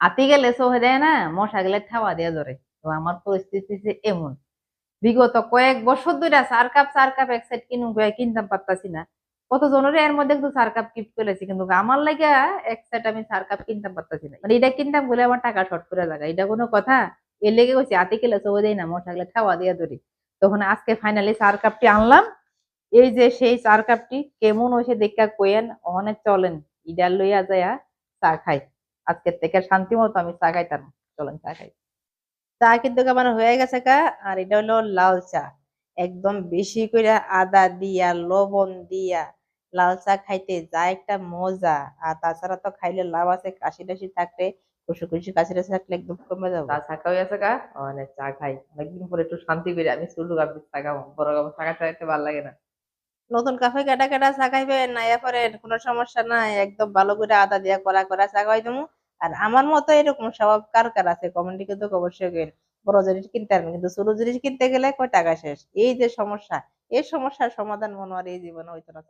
হাতি গেলে সহে দেয় না, মশা গেলে ঠাওয়া দিয়ে ধরে। তো আমার পরিস্থিতি যে এমন। বিগত কয়েক বছর ধরে চার কাপ চার কাপ এক সাইড কয়ে কিনতাম পারতাছি না। কত জনের এর মধ্যে একটু চার কাপ কিপ করেছি, কিন্তু আমার লাগে এক সাইড আমি চার কাপ কিনতাম পারতাছি না। মানে এটা কিনতাম বলে আমার টাকা শর্ট করে জায়গা এটা কোনো কথা? এর লেগে গেছে হাতি গেলে সহে দেয় না, মশা গেলে ঠাওয়া দিয়ে ধরি। তখন আজকে ফাইনালি চার কাপটি আনলাম। এই যে সেই চার কাপটি কেমন হয়েছে দেখা কইেন অনেক চলেন। ইডা লইয়া যায়া চা খাই। আজকের থেকে শান্তি মতো আমি চা খাইতাম। চলেন চা খাই। চা কিন্তু আমার হয়ে গেছে কা? আর এটা হলো লাল চা। একদম বেশি করে আদা দিয়া লবণ দিয়া লাল চা খাইতে যা একটা মজা। আর তাছাড়া তো খাইলে লাভ আছে কাশি টাশি থাকলে খুশি খুশি কাশি টাশি থাকলে একদম কমে যাবে। চা চা খাওয়া আছে কা? অনেক চা খাই। অনেকদিন পরে একটু শান্তি করে আমি শুরু আপনি চা খাব। বড় কাপড় চা খাইতে ভালো লাগে না। নতুন কাফে কাটা কাটা চা খাইবেন না এরপরে কোনো সমস্যা নাই। একদম ভালো করে আদা দিয়া করা করা চা খাওয়াই দেবো আর আমার মতো এরকম স্বভাব কার কার আছে? কমেন্টে কিন্তু অবশ্যই বড় জিনিস কিনতে পারবেন কিন্তু ছোট জিনিস কিনতে গেলে কয় টাকা শেষ? এই যে সমস্যা, এই সমস্যার সমাধান মনে হয় এই জীবনে হইতো না।